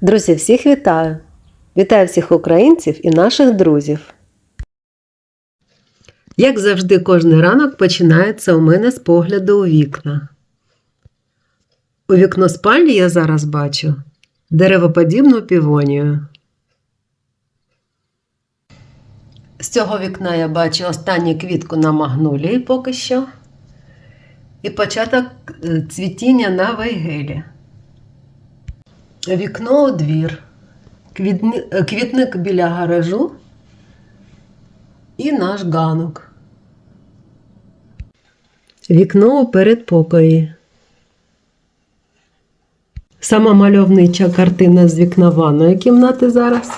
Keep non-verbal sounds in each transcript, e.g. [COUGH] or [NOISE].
Друзі, всіх вітаю! Вітаю всіх українців і наших друзів. Як завжди, кожний ранок починається у мене з погляду у вікна. У вікно спальні я зараз бачу деревоподібну півонію. З цього вікна я бачу останню квітку на магнолії поки що. І початок е, цвітіння на вейгелі. Вікно у двір. Е, Квітник біля гаражу і наш ганок. Вікно у передпокої. Сама мальовнича картина з вікна ванної кімнати зараз.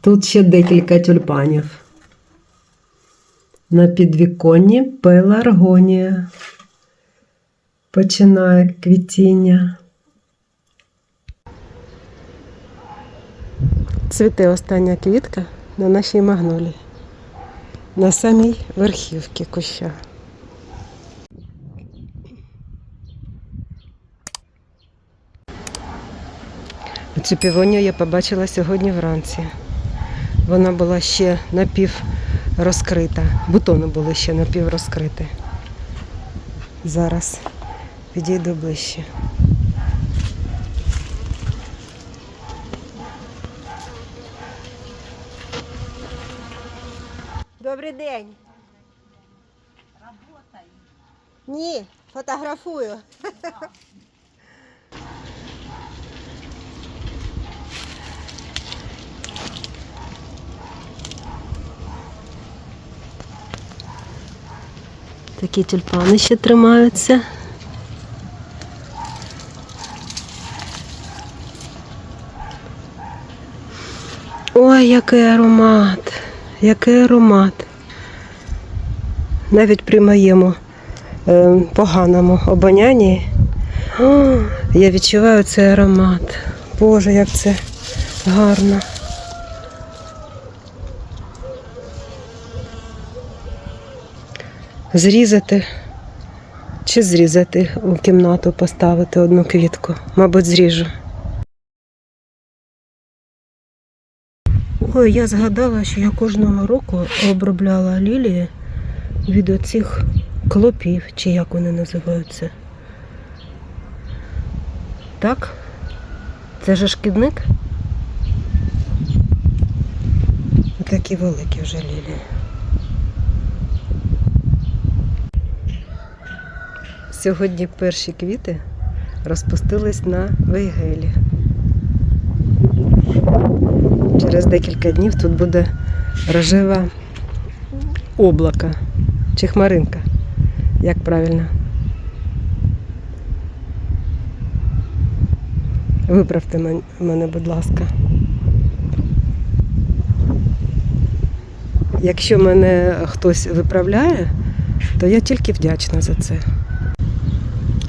Тут ще декілька тюльпанів. На підвіконні пеларгонія. Починає квітіння. Цвіте остання квітка на нашій магнолії. На самій верхівці куща. Цю півонію я побачила сьогодні вранці. Вона була ще напів розкрита. Бутони були ще напів розкриті. Зараз підійду ближче. День. Ні, фотографую. Такі тюльпани ще тримаються. Ой, який аромат, який аромат. Навіть при моєму е, поганому обонянні о, я відчуваю цей аромат. Боже, як це гарно. Зрізати чи зрізати у кімнату, поставити одну квітку. Мабуть, зріжу. Ой, я згадала, що я кожного року обробляла лілії від оцих клопів, чи як вони називаються. Так? Це же шкідник? Такі великі вже лілії. Сьогодні перші квіти розпустились на вейгелі. Через декілька днів тут буде рожева облака чи хмаринка. Як правильно? Виправте мене, будь ласка. Якщо мене хтось виправляє, то я тільки вдячна за це.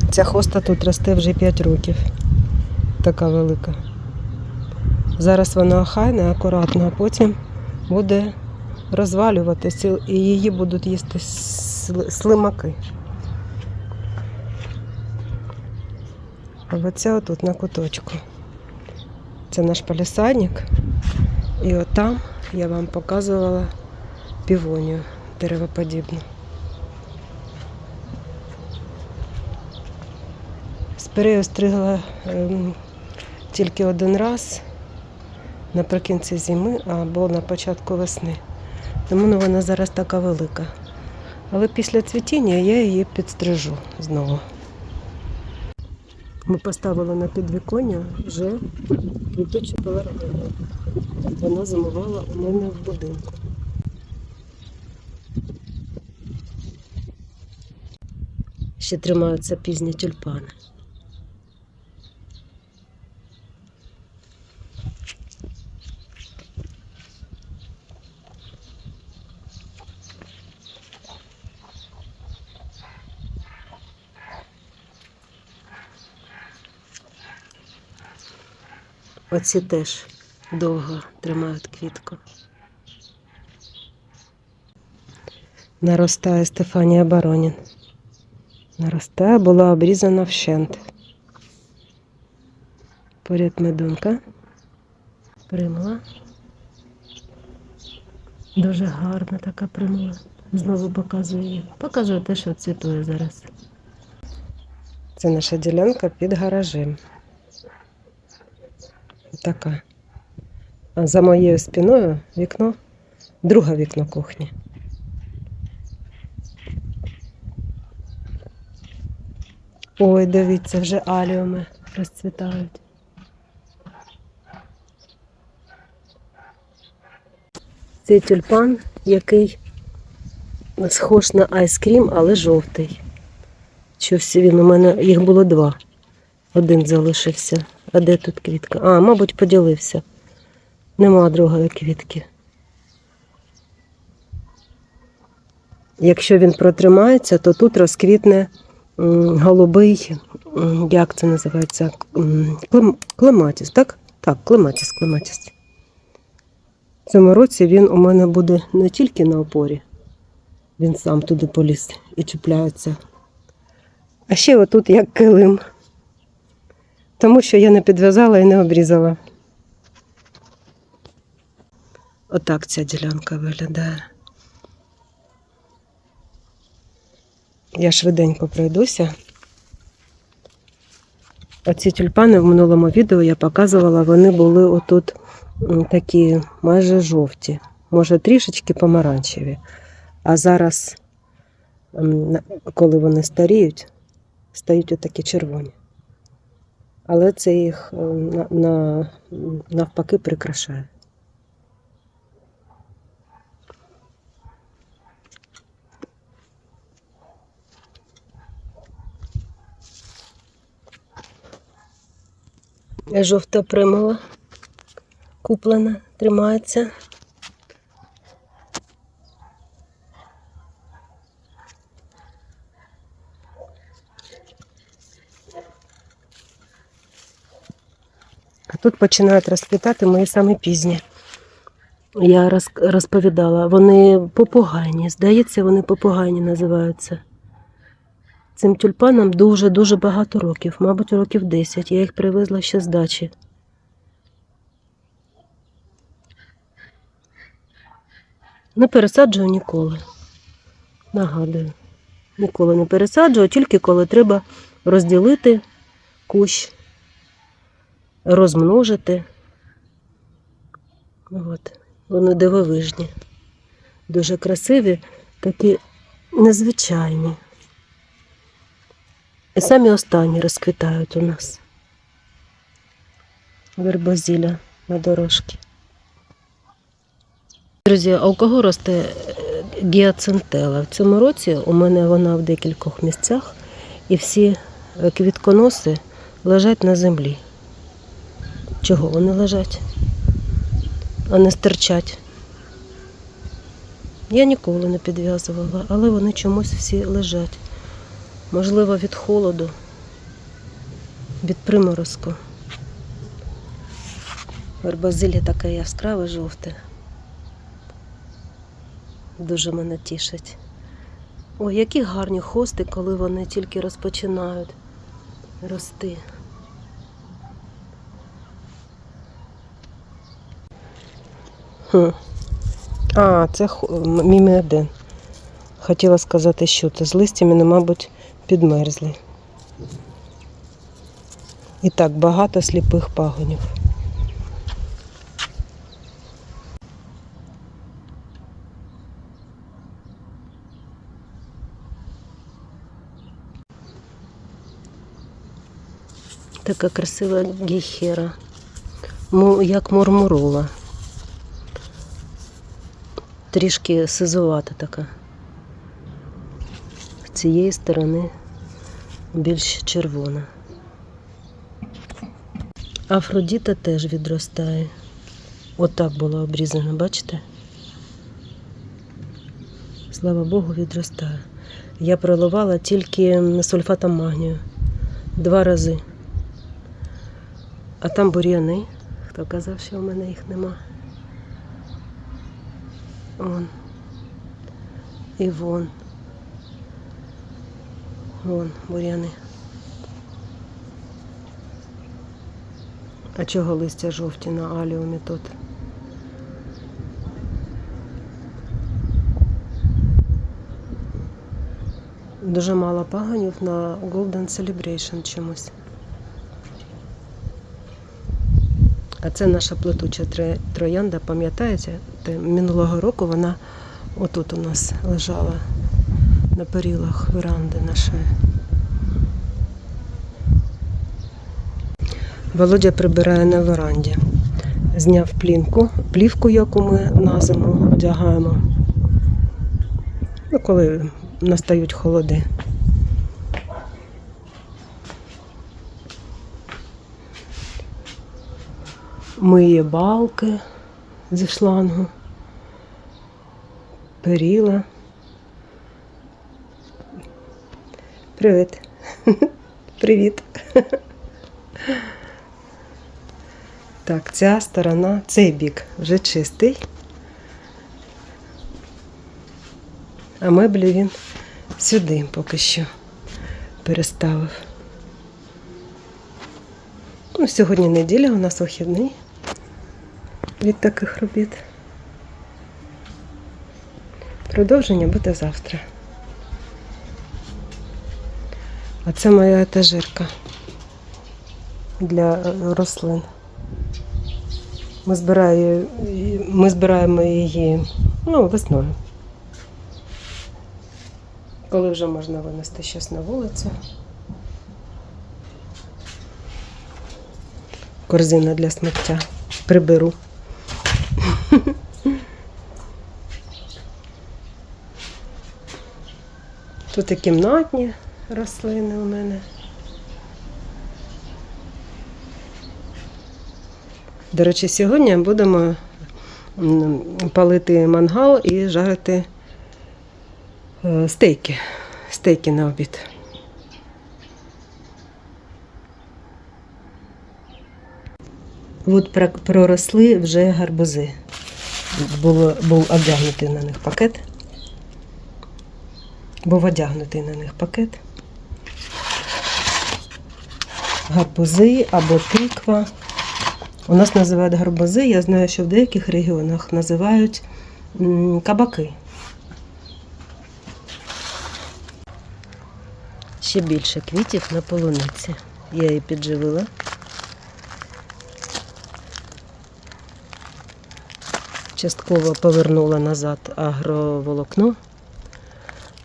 Ця хоста тут росте вже 5 років. Така велика. Зараз вона охайна, акуратна, а потім буде розвалюватися і її будуть їсти слимаки. А оце отут на куточку. Це наш палісадник. І отам я вам показувала півонію деревоподібну. Спирею стригла ем, тільки один раз наприкінці зими або на початку весни. Тому ну, вона зараз така велика. Але після цвітіння я її підстрижу знову. Ми поставили на підвіконня вже квітучу пеларгонію. Вона зимувала у мене в будинку. Ще тримаються пізні тюльпани. Оці теж довго тримають квітку. Наростає Стефанія Баронін. Наростає, була обрізана вщент. Поряд медунка. Примула. Дуже гарна така примула. Знову показую її. Показую те, що цвітує зараз. Це наша ділянка під гаражем. Така. За моєю спиною вікно, друге вікно кухні. Ой, дивіться, вже аліуми розцвітають. Цей тюльпан, який схож на айскрім, але жовтий. Щось він у мене їх було два. Один залишився. А де тут квітка? А, мабуть, поділився. Нема другої квітки. Якщо він протримається, то тут розквітне голубий, як це називається? Клем- Клематіс, так? Так, клематіс, клематіс. В цьому році він у мене буде не тільки на опорі, він сам туди поліз і чіпляється. А ще отут як килим. Тому що я не підв'язала і не обрізала. Отак ця ділянка виглядає. Я швиденько пройдуся. Оці тюльпани в минулому відео я показувала, вони були отут такі майже жовті, може трішечки помаранчеві. А зараз, коли вони старіють, стають отакі червоні. Але це їх е, на, на, навпаки прикрашає. Жовта примула куплена, тримається. Тут починають розквітати мої самі пізні. Я розповідала, вони попугайні. Здається, вони попугайні називаються. Цим тюльпанам дуже-дуже багато років, мабуть, років 10. Я їх привезла ще з дачі. Не пересаджую ніколи. Нагадую. Ніколи не пересаджую, тільки коли треба розділити кущ, розмножити. От. Вони дивовижні. Дуже красиві, такі незвичайні. І самі останні розквітають у нас. Вербозілля на дорожці. Друзі, а у кого росте е, гіацинтела? В цьому році у мене вона в декількох місцях, і всі е, квітконоси лежать на землі. Чого вони лежать, а не стирчать? Я ніколи не підв'язувала, але вони чомусь всі лежать. Можливо, від холоду, від приморозку. Вербазилля таке яскраве жовте. Дуже мене тішить. Ой, які гарні хости, коли вони тільки розпочинають рости. Хм. А, це хо- м- мімеоден. Хотіла сказати, що це з листями, ну, мабуть, підмерзли. І так багато сліпих пагонів. Така красива гейхера, Му- як мурмурола. Трішки сизувата така. З цієї сторони більш червона. Афродіта теж відростає. Отак була обрізана, бачите? Слава Богу, відростає. Я проливала тільки сульфатом магнію. Два рази. А там бур'яни. Хто казав, що в мене їх нема? Вон. І вон. Вон бур'яни. А чого листя жовті на аліумі тут? Дуже мало паганів на Golden Celebration чомусь. А це наша плетуча троянда, пам'ятаєте? Те, Минулого року вона отут у нас лежала на перилах веранди нашої. Володя прибирає на веранді. Зняв плінку, плівку, яку ми на зиму одягаємо. Ну, коли настають холоди. Миє балки зі шлангу, періла. Привіт. [LAUGHS] Привіт. Так, ця сторона, цей бік вже чистий. А меблі він сюди поки що переставив. Ну, сьогодні неділя, у нас вихідний від таких робіт. Продовження буде завтра. А це моя етажерка для е, рослин. Ми, збирає, ми збираємо її ну, весною. Коли вже можна винести щось на вулицю. Корзина для сміття. Приберу. Тут і кімнатні рослини у мене. До речі, сьогодні будемо палити мангал і жарити е, стейки. Стейки на обід. От проросли вже гарбузи. Було, був одягнутий на них пакет. Був одягнутий на них пакет. Гарбузи або тиква. У нас називають гарбузи. Я знаю, що в деяких регіонах називають кабаки. Ще більше квітів на полуниці. Я її підживила. Частково повернула назад агроволокно,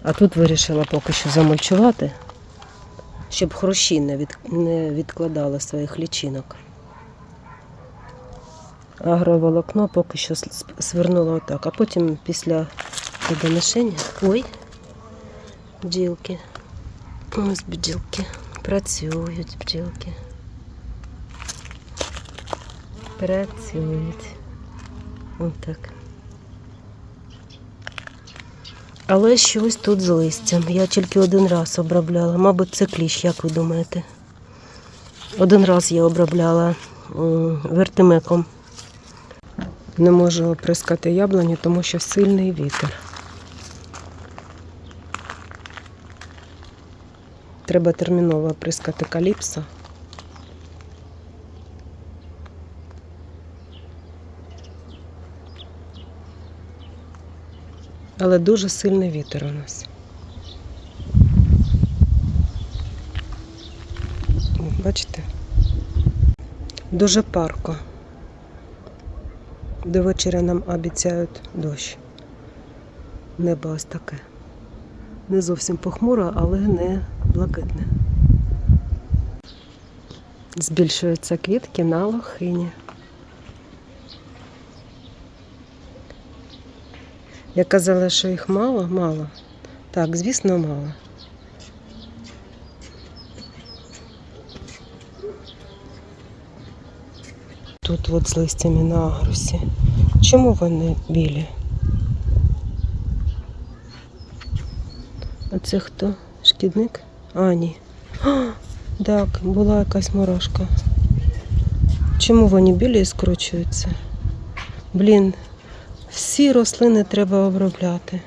а тут вирішила поки що замульчувати, щоб хрущі не, від, не відкладали своїх лічинок. Агроволокно поки що с- свернула отак, а потім після доношення. Ой, бджілки. Ось бджілки. Працюють бджілки. Працюють. Отак. Але щось тут з листям. Я тільки один раз обробляла. Мабуть, це кліщ, як ви думаєте? Один раз я обробляла вертимеком. Не можу оприскати яблуні, тому що сильний вітер. Треба терміново оприскати каліпсо. Але дуже сильний вітер у нас. Бачите? Дуже парко. До вечора нам обіцяють дощ. Небо ось таке. Не зовсім похмуро, але не блакитне. Збільшуються квітки на лохині. Я казала, що їх мало, мало. Так, звісно, мало. Тут от з листями на агрусі. Чому вони білі? А це хто? Шкідник? А, ні. А, так, була якась мурашка. Чому вони білі і скручуються? Блін, всі рослини треба обробляти.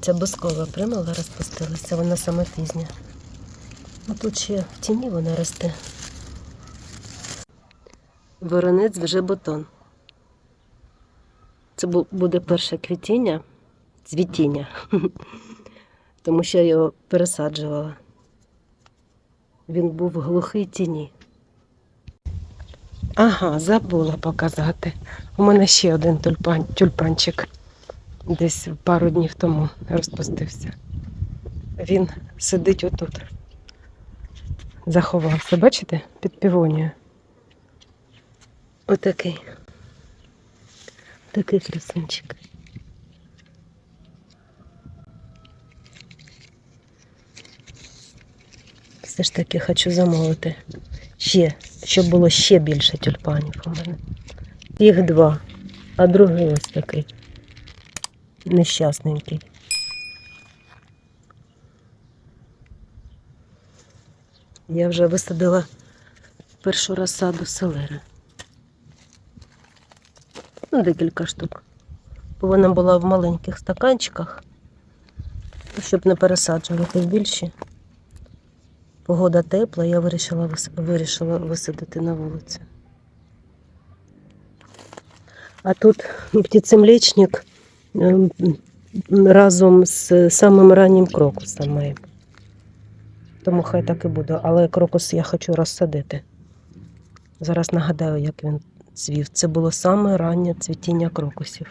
ця бускова примала розпустилася, вона саме пізня. А тут ще в тіні вона росте. Воронець вже бутон. Це буде перше квітіння, цвітіння, [LAUGHS] тому що я його пересаджувала. Він був в глухій тіні. Ага, забула показати. У мене ще один тюльпан, тюльпанчик десь пару днів тому розпустився. Він сидить отут. Заховався, бачите, під півонією. Отакий. Такий красунчик. Все ж таки хочу замовити. Ще, щоб було ще більше тюльпанів у мене. Їх два, а другий ось такий. Нещасненький. Я вже висадила першу розсаду селери. Ну, декілька штук. Бо вона була в маленьких стаканчиках, щоб не пересаджувати в більші. Погода тепла, я вирішила, вирішила висадити на вулиці. А тут птицемлечник ем, разом з самим раннім крокусом моїм. Тому хай так і буде. Але крокус я хочу розсадити. Зараз нагадаю, як він цвів. Це було саме раннє цвітіння крокусів.